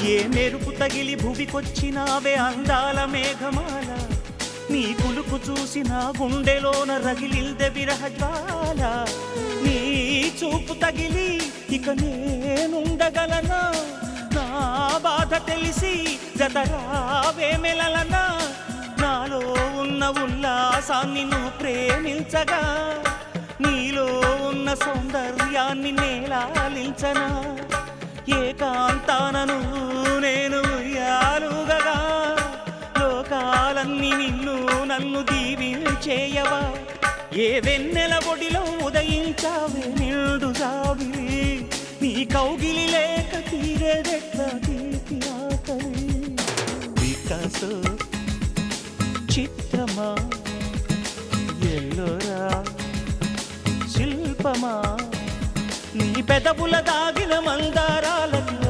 ఏ మెరుపు తగిలి భువికొచ్చినావే అందాల మేఘమాల? నీ కులుకు చూసిన గుండెలోన రగిలిల్దె విరహ జ్వాల. నీ చూపు తగిలి ఇక నేనుండగలనా? నా బాధ తెలిసి జతరావే మెలలనా? నాలో ఉన్న ఉల్లాసాన్ని నువ్వు ప్రేమించగా? నీలో ఉన్న సౌందర్యాన్ని నేలాలించనా? లోకాలన్నీ నిన్ను నన్ను దీవించేయవా ఏ వెన్నెల ఒడిలో ఉదయించావే నిండు సావి నీ కౌగిలి లేక తీరేదెట్లా తీపి ఆకలి. వికాసో చిత్రమా ఎల్లోరా? శిల్పమా? నీ పెదవుల దాగిన మంగ